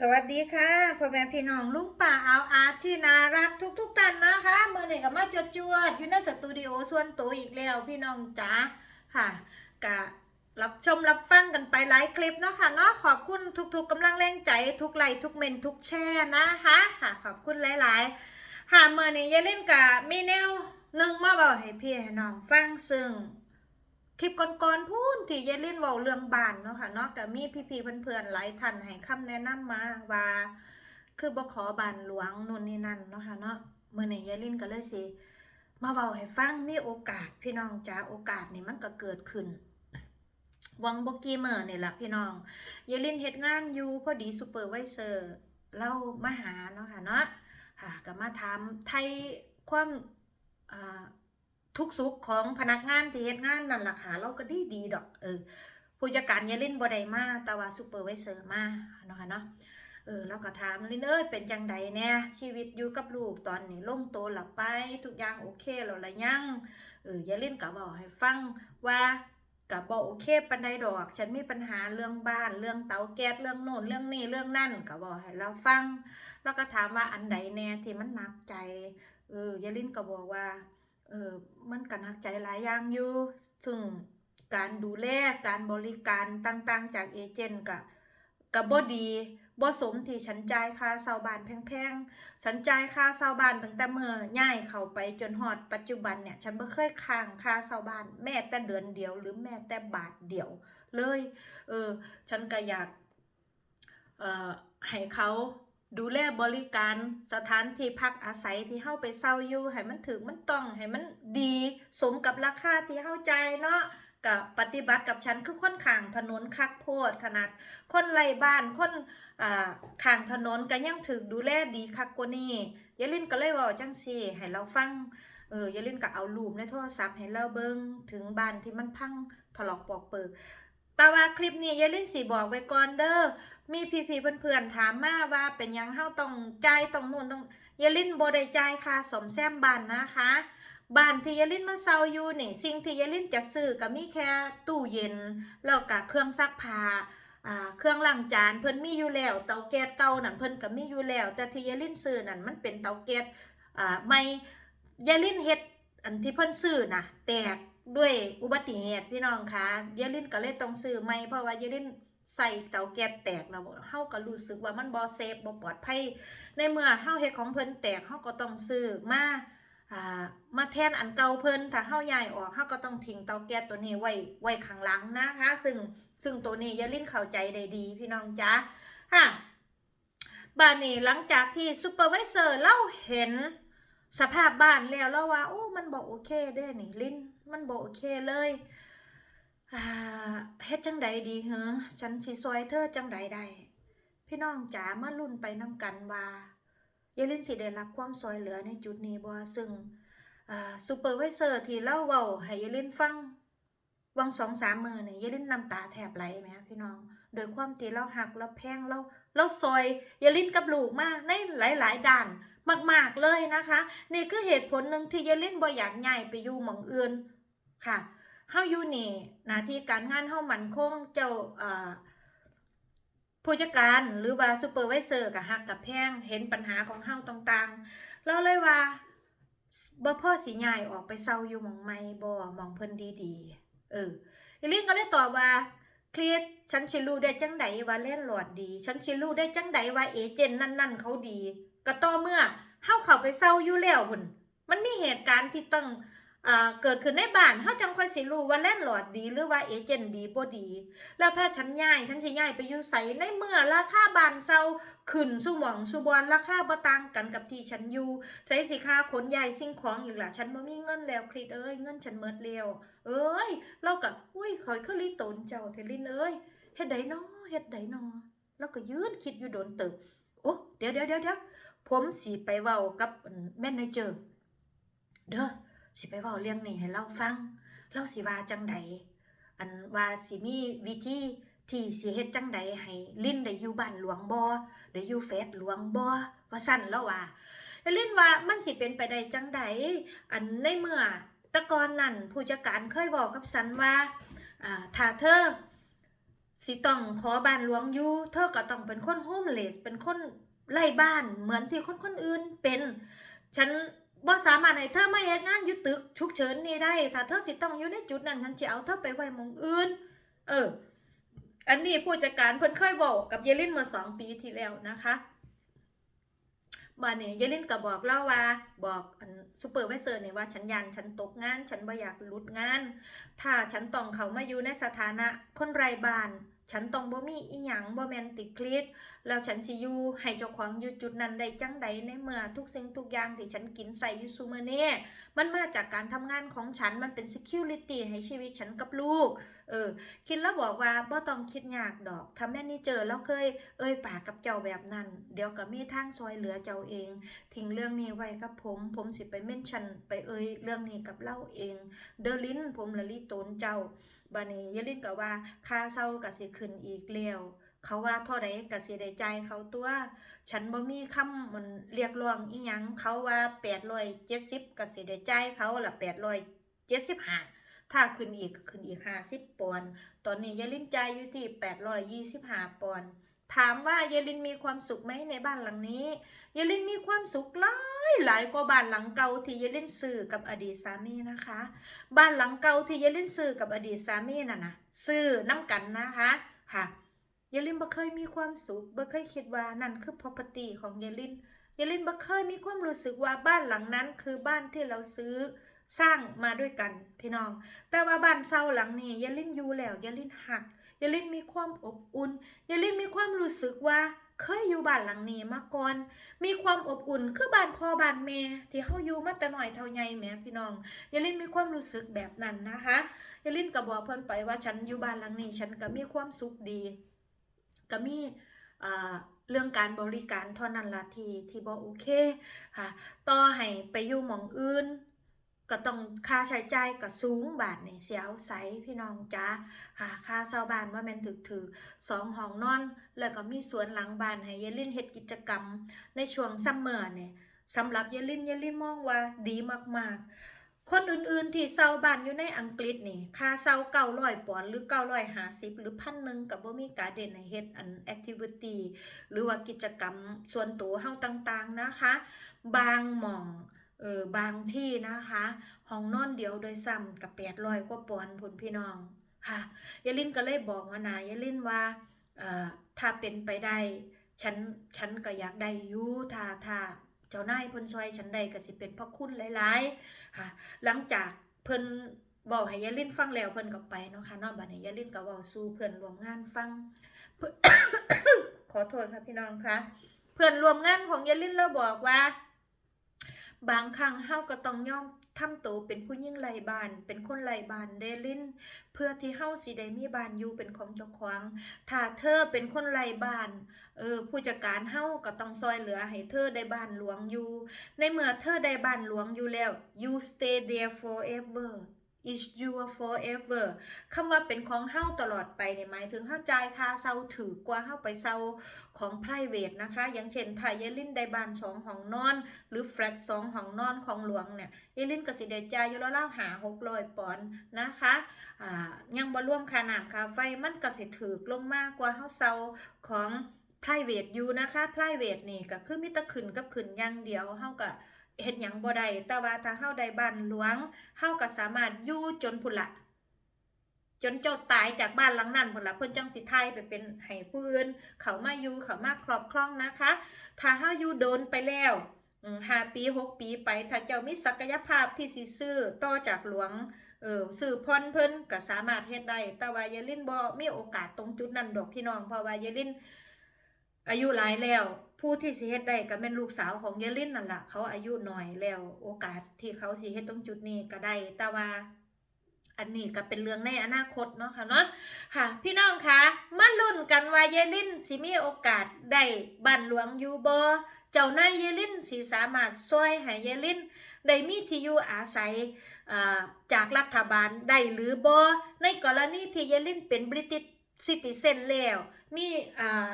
สวัสดีค่ะพ่อแม่พี่น้องลุงป่าเอาอาร์ที่น่ารักทุกๆท่านนะคะเมื่อนี้ก็มาจวดจวดอยู่ในสตูดิโอส่วนตัวอีกแล้วพี่น้องจ๋าค่ะกะรับชมรับฟังกันไปหลายคลิปเนาะค่ะเนาะขอบคุณทุกๆกำลังแรงใจทุกไลค์ทุกเมนทุกแชร์นะคะค่ะขอบคุณหลายๆค่ะเมื่อนี้ยายเล่นกะมีแนวหนึ่งมาบอกให้พี่ให้น้องฟังซึ่ง คลิปก่อนๆพูนที่ยายลินเว้าเรื่องบ้านเนาะค่ะเนาะก็มีพี่ๆเพื่อนๆหลายท่านให้คำแนะนำมาว่าคือบ่ขอบ้านหลวงนู่นนี่นั่นเนาะค่ะเนาะมื้อนี้ยายลินก็เลยสิมาเว้าให้ฟังมีโอกาสพี่น้องจ้าโอกาสนี่มันก็เกิดขึ้นวังบกี้เมอร์นี่ยล่ะพี่น้องยายลินเฮ็ดงานอยู่พอดีซูเปอร์ไวเซอร์เล่ามาหาเนาะค่ะเนาะค่ะก็มาถามไทยความอ่า ทุกสุขของพนักงานที่เฮ็ดงานนั่นล่ะค่ะเราก็ไดีดีดอกเออผู้จัดการอยาเล่นบ่ได้มาแต่ว่าซูเปอร์ไวเซอร์มาเนาะค่ะเนาะเออเราก็ถามลินเอ้ยเป็นจังใดแน่ชีวิตอยู่กับลูกตอนนี้ลงโตหลับไป ทุกอย่างโอเคแล้วละยังเออยาเล่นก็บอกให้ฟังว่าก็บ่โอเคปานใดดอก ฉันมีปัญหาเรื่องบ้าน เรื่องเตาแก๊สเรื่องโน่นเรื่องนี้เรื่องนั่นก็บอกให้เราฟัง แล้วก็ถามว่าอันใดแน่ที่มันหนักใจเออยาลินก็บอกว่า เออมันก็หนักใจหลายอย่างอยู่ ซึ่งการดูแลการบริการต่างๆ จากเอเจนต์ก็ก็บ่ดีบ่สมที่ฉันจ่ายค่าเช่าบ้านแพงๆ ฉันจ่ายค่าเช่าบ้านตั้งแต่เมื่อย้ายเข้าไปจนฮอดปัจจุบันเนี่ยฉันบ่เคยค้างค่าเช่าบ้าน แม้แต่เดือนเดียว หรือแม้แต่บาทเดียวเลย เออ ฉันก็อยาก เอ่อให้เขา ดูแลบริการสถานที่พักอาศัยที่เฮาไปเช่าอยู่ให้มันถึงมันต้องให้มันดีสมกับราคาที่เฮาใจเนาะกับปฏิบัติกับฉันคือคนข้างถนนคักโพดขนาด คนไร่บ้านคนอ่าข้างถนนก็ยังถึกดูแลดีคักกว่านี้ยาลินก็เลยว้าจังซี่ให้เราฟังเออยาลินก็เอารูปในโทรศัพท์ให้เราเบิ่งถึงบ้านที่มันพังถลอกปอกเปิก แต่ว่าคลิปนี้ยายลินสิบอกไว้ก่อนเด้อ มีพี่ๆเพื่อนๆถามมาว่าเป็นยังเฮาต้องจ่ายต้องนู่นต้องยายลินบ่ได้จ่ายค่าสมแซมบ้านนะคะบ้านที่ยายลินมาเซาอยู่นี่สิ่งที่ยายลินจะซื้อก็มีแค่ตู้เย็นแล้วก็เครื่องซักผ้าอ่าเครื่องล้างจานเพิ่นมีอยู่แล้ว เตาแก๊สเก่านั่นเพิ่นก็มีอยู่แล้ว แต่ที่ยายลินซื้อนั่นมันเป็นเตาแก๊สอ่าใหม่ยายลินเฮ็ดอันที่เพิ่นซื้อน่ะแตก ด้วยอุบัติเหตุพี่น้องคะยายลินก็เลยต้องซื้อใหม่เพราะว่ายายลินใส่เตาแก๊สแตกแล้วเฮาก็รู้สึกว่ามันบ่เซฟบ่ปลอดภัย ในเมื่อเฮาเฮ็ดของเพิ่นแตกเฮาก็ต้องซื้อมาอ่ามาแทนอันเก่าเพิ่นถ้าเฮาย้ายออกเฮาก็ต้องทิ้งเตาแก๊สตัวนี้ไว้ไว้ข้างหลังนะคะ ซึ่งซึ่งตัวนี้อย่าลินเข้าใจได้ดี พี่น้องจ๊ะฮะบ้านนี้หลังจากที่ซูเปอร์ไวเซอร์เล่าเห็นสภาพบ้านแล้วแล้วว่าโอ้มันบ่โอเคเด้นี่ลิ้น มันบ่โอเคเลยอ่าเฮ็ดจังใดดีเหรอฉันสิซอยเธอจังใดได้พี่น้องจ๋ามาลุ้นไปนำกันว่าเยาลินสิได้รับความซอยเหลือในจุดนี้บ่ซึ่งอ่าซูเปอร์ไวเซอร์ที่เล่าเว้าให้เยาลินฟังวังสองสามมือเนี่เยาลินน้ำตาแทบไหลแหมพี่น้อง โดยความที่เราหักเราแพงเราเราซอยเยาลินกับลูกมากในหลาย ๆด้าน มากๆเลยนะคะ นี่คือเหตุผลหนึ่งที่เยลินบ่อยากย้ายไปอยู่หม่องอื่นค่ะเฮาอยู่นี่หน้าที่การงานเฮามันคงเจ้าเอ่อผู้จัดการหรือว่าซูเปอร์ไวเซอร์กับฮักกับแพงเห็นปัญหาของเฮาต่างๆเราเลยว่าบ่พ่อสิยายออกไปเซาอยู่หม่องใหม่บ่หม่องเพิ่นดีๆเอออีลินก็เลยตอบว่าเครียดฉันสิรู้ได้จังใดว่าเล่นหลอดดี ฉันสิรู้ได้จังใดว่าเอเจนต์นั่น ๆ เขาดี ก็ต่อเมื่อเฮาเข้าไปเซาอยู่แล้วพุ่นมันมีเหตุการณ์ที่ต้องเกิดขึ้นในบ้านเขาจังค่อยสิรู้ว่าแล่นหลอดดีหรือว่าเอเจนต์ดีบ่ดี แล้วถ้าฉันย้ายฉันสิย้ายไปอยู่ไสในเมื่อราคาบ้านเซาขึ้นสู่หม่องสู่บอนราคาบ่ต่างกันกับที่ฉันอยู่ใช้สิค่าขนย้ายสิ่งของอีกล่ะฉันบ่มีเงินแล้วคริสเอ้ยเงินฉันหมดแล้วเอ้ยเราก็อุ้ยข่อยคือลิตนเจ้าเทลินเอ้ยเฮ็ดไดน้อเฮ็ดไดน้อแล้วก็ยืนคิดอยู่โดนตึกโอ้เดี๋ยวเดี๋ยวเดี๋ยวเดี๋ยว ผมสิไปเว้ากับแมเนเจอร์เด้อสิไปเว้าเรื่องนี้ให้เราฟังเราสิว่าจังใดอันว่าสิมีวิธีที่สิเฮ็ดจังใดให้ลิ้นได้อยู่บ้านหลวงบ่ได้อยู่เฟสหลวงบ่ว่าสั่นแล้วว่าแล้วลิ้นว่ามันสิเป็นไปได้จังใดอันในเมื่อตะกอนนั่นผู้จัดการเคยบอกกับฉันว่าอ่าถ้าเธอสิต้องขอบ้านหลวงอยู่เธอก็ต้องเป็นคนโฮมเลสเป็นคน ไล่บ้านเหมือนที่คนคนอื่นเป็นฉันบ่สามารถให้เธอมาเฮ็ดงานอยู่ตึกฉุกเฉินนี่ได้ ถ้าเธอสิต้องอยู่ในจุดนั้นฉันจะเอาเธอไปไว้มองอื่น เออ อันนี้ผู้จัดการเพิ่นเคยบอกกับเยลินเมื่อสองปีที่แล้วนะคะบ้านนี้เยลินก็บอกเล่าว่าบอกซูเปอร์ไวเซอร์นี่ว่าฉันยันฉันตกงาน ฉันบ่อยากลุดงาน ถ้าฉันต้องเขามาอยู่ในสถานะคนไร้บ้านฉันต้องบ่มีอีหยังบ่แมนติคลิดแล้วฉันสิอยู่ให้เจ้าของอยู่จุดนั้นได้จังใดในเมื่อทุกสิ่งทุกอย่างที่ฉันกินใส่อยู่ซุมื้อนี้มันมาจากการทำงานของฉันมันเป็น security ให้ชีวิตฉันกับลูก เออ คิดแล้วบอกว่าบ่ต้องคิดยากดอกถ้าแม่นี่เจอแล้วเคย เอ้ยปากกับเจ้าแบบนั้น เดี๋ยวก็มีทางซอยเหลือเจ้าเอง ทิ้งเรื่องนี้ไว้กับผมผมผมสิไปเม่นชันไปเอ้ยเรื่องนี้กับเล่าเอง เดอลินผมละลิโตนเจ้าบานี้ยาลินก็ว่าค่าเศร้าก็สิขึ้นอีกแล้วเขาว่าเท่าใดก็สิได้จ่ายเขาตัว ฉันบ่มีคำมันเรียกร้องอีหยังเขาว่า870ก็ดสิได้จ่ายเขาละ875ถ้าขึ้นอีกขึ้นอีก50ปอนด์ตอนนี้ยาลินจ่ายอยู่ที่825ปอนด์ ถามว่ายายลินมีความสุขไหมในบ้านหลังนี้ยายลินมีความสุขหลายหลายกว่าบ้านหลังเก่าที่ยายลินซื้อกับอดีตสามีนะคะ บ้านหลังเก่าที่ยายลินซื้อกับอดีตสามีน่ะนะซื้อน้ำกันนะคะค่ะยายลินบ่เคยมีความสุขบ่เคยคิดว่านั่นคือ property ของยายลินยายลินบ่เคยมีความรู้สึกว่าบ้านหลังนั้นคือบ้านที่เราซื้อสร้างมาด้วยกันพี่น้อง แต่ว่าบ้านเช่าหลังนี้ยายลินอยู่แล้วยายลินหัก ยายลินมีความอบอุ่นยายลินมีความรู้สึกว่า เคยอยู่บ้านหลังนี้มาก่อน มีความอบอุ่นคือบ้านพ่อบ้านแม่ที่เฮาอยู่มาแต่น้อยเท่าใหญ่แม่พี่น้องยายลินมีความรู้สึกแบบนั้นนะคะยายลินก็บอกเพิ่นไปว่าฉันอยู่บ้านหลังนี้ ฉันก็มีความสุขดีก็มีเรื่องการบริการเท่านั้นละที่ที่บ่โอเคค่ะ ต่อให้ไปอยู่หม่องอื่น ก็ต้องค่าใช้จ่ายก็สูงบาทนี่เสียเอาใสพี่น้องจ้าค่ะค่าเช่าบ้านว่าแม่นถึกถือสองห้องนอน แล้วก็มีสวนหลังบ้านให้ยายลินเฮ็ดกิจกรรม ในช่วงซัมเมอร์เนี่ยสำหรับยายลินยายลินมองว่าดีมากๆ คนอื่นๆที่เช่าบ้านอยู่ในอังกฤษนี่ค่าเช่าเก้าร้อยปอนด์หรือเก้าร้อยห้าสิบหรือพันหนึ่งกับบ่มีการเด่นให้เฮ็ดอันแอคทิวิตี้หรือว่ากิจกรรมส่วนตัวเฮาต่างๆนะคะ บางหม่อง เออบางที่นะคะห้องนอนเดียวโดยซ้ำกับแปดร้อยกว่าปอนพุนพี่น้องค่ะยายลินก็เลยบอกว่านายายลินว่าเอ่อถ้าเป็นไปได้ฉันฉันก็อยากได้อยู่ถ้าถ้าเจ้านายเพิ่นซอยฉันได้ก็สิเป็นพระคุณหลายๆค่ะหลังจากเพิ่นบอกให้ยายลินฟังแล้วเพิ่นก็ไปเนาะค่ะนาะบัดนี้ยายลินก็เว้าสู่เพื่อนร่วมงานฟัง ขอโทษค่ะพี่น้องค่ะเพื่อนร่วมงานของยายลินเราบอกว่า บางครั้งเฮาก็ต้องยอมทำตัวเป็นผู้ยิ่งไรบ้าน เป็นคนไรบ้านเดลินเพื่อที่เฮาสิได้มีบ้านอยู่เป็นของเจ้าของถ้าเธอเป็นคนไรบ้านเออผู้จัดการเฮาก็ต้องซอยเหลือให้เธอได้บ้านหลวงอยู่ ในเมื่อเธอได้บ้านหลวงอยู่แล้ว you stay there forever is your forever คำว่าเป็นของเฮาตลอดไปเนี่ยหมายถึงเฮาจ่ายค่าเช่าถือกว่าเฮาไปเช่าของ private นะคะ อย่างเช่นถ้ายายลินได้บ้านสองห้องนอน หรือแฟลตสองห้องนอนของหลวงเนี่ยยายลินก็สิได้จ่ายอยู่แล้วเล่าหาหกร้อยปอนด์นะคะอ่ายังบ่รวมค่าน้ำค่าไฟมันก็สิถือลงมากกว่าเฮาเช่าของ private อยู่นะคะ private นี่ก็คือมีแต่ขึ้นกับขึ้นอย่างเดียวเฮาก็ เฮ็ดหยังบ่ได้แต่ว่าถ้าเฮาได้บ้านหลวงเฮาก็สามารถอยู่จนพุ่นละจนเจ้าตายจากบ้านหลังนั้นพุ่นละเพิ่นจังสิทายไปเป็นให้ผู้อื่นเขามาอยู่เขามาครอบครองนะคะ ถ้าเฮาอยู่โดนไปแล้วอืมห้าปีหกปีไปถ้าเจ้ามีศักยภาพที่สิซื้อต่อจากหลวงเออซื้อพรเพิ่นก็สามารถเฮ็ดได้ แต่ว่ายายลินบ่มีโอกาสตรงจุดนั้นดอกพี่น้องเพราะว่ายายลินอายุหลายแล้ว ผู้ที่สิเฮ็ดได้ก็เป็นลูกสาวของยายลินนั่นล่ะเขาอายุน้อยแล้ว โอกาสที่เขาสิเฮ็ดตรงจุดนี้ก็ได้แต่ว่าอันนี้ก็เป็นเรื่องในอนาคตเนาะค่ะเนาะค่ะ พี่น้องคะมาลุ้นกันว่ายายลินสิมีโอกาสได้บ้านหลวงอยู่บ่เจ้านายยายลินสิสามารถช่วยให้ยายลินได้มีที่อยู่อาศัยจากรัฐบาลได้หรือบ่ในกรณีที่ยายลินเป็นบริติซิติเซนแล้วมีอ่า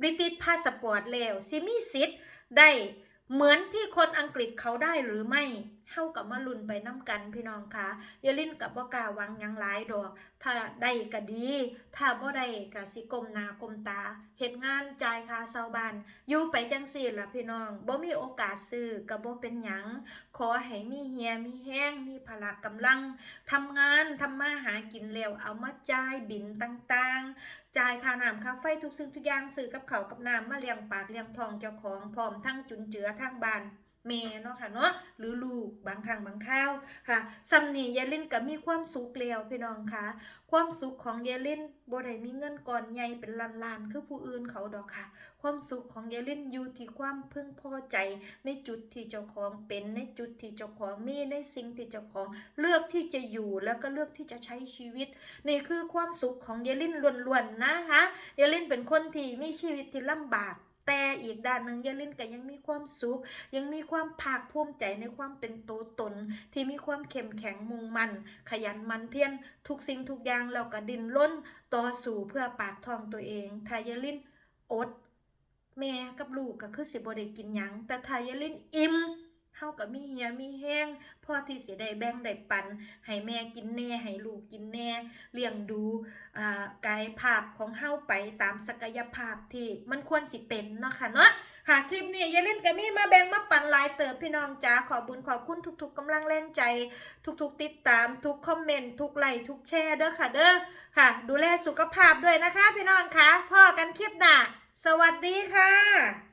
บริติชพาสปอร์ตแล้วซิมีสิทธิ์ได้เหมือนที่คนอังกฤษเขาได้หรือไม่ เฮากับมาลุนไปน้ำกันพี่น้องคะอย่าลิ้นกับบ่กาวังยังหลายดอก ถ้าได้ก็ดี ถ้าบ่ได้ก็สิก้มหน้าก้มตาเฮ็ดงานจ่ายค่าเช่าบ้านอยู่ไปจังซี่ล่ะพี่น้องบ่มีโอกาสซื้อก็บ่เป็นหยังขอให้มีเฮียมีแห้งมีพละกำลังทำงานทำมาหากินแล้วเอามาจ่ายบินต่างๆ จ่ายค่าน้ำค่าไฟทุกสิ่งทุกอย่างซื้อกับเขากับน้ำมาเลี้ยงปากเลี้ยงทองเจ้าของพร้อมทั้งจุนเจือทางบ้าน แม่เนาะค่ะเนาะหรือลูกบางครั้งบางคราวค่ะซัมนี่ยายลินก็มีความสุขแล้วพี่น้องค่ะความสุขของยายลินบ่ได้มีเงินก่อนใหญ่เป็นล้านๆคือผู้อื่นเขาดอกค่ะ ความสุขของยายลินอยู่ที่ความพึงพอใจ ในจุดที่เจ้าของเป็นในจุดที่เจ้าของมีในสิ่งที่เจ้าของเลือกที่จะอยู่แล้วก็เลือกที่จะใช้ชีวิตนี่คือความสุขของเยลินล้วนๆนะคะเยลินเป็นคนที่มีชีวิตที่ลำบาก แต่อีกด้านหนึ่งเยลินก็ยังมีความสุข ยังมีความภาคภูมิใจในความเป็นตัวตน ที่มีความเข้มแข็งมุ่งมั่นขยันมันเพียรทุกสิ่งทุกอย่างแล้วก็ดิ้นรนต่อสู้เพื่อปากท้องตัวเองถ้าเยลินอด แม่กับลูกก็คือสิบ่ได้กินหยังแต่ทายายลินอิ่ม เฮาก็มีเหียมีแห้งพอที่สิได้แบ่งได้ปันให้แม่กินแน่ให้ลูกกินแน่เลี้ยงดูอ่ากายภาพของเฮาไปตามศักยภาพที่มันควรสิเป็นเนาะค่ะเนาะค่ะคลิปนี้อย่ายลินก็มีมาแบ่งมาปันหลายเติบพี่น้องจ๋าขอบุญขอบคุณทุกๆกำลังแรงใจ ทุกๆติดตามทุกคอมเมนต์ทุกไลค์ทุกแชร์เด้อค่ะเด้อค่ะ ดูแลสุขภาพด้วยนะคะ พี่น้องคะพ่อกันคลิปหน้าสวัสดีค่ะ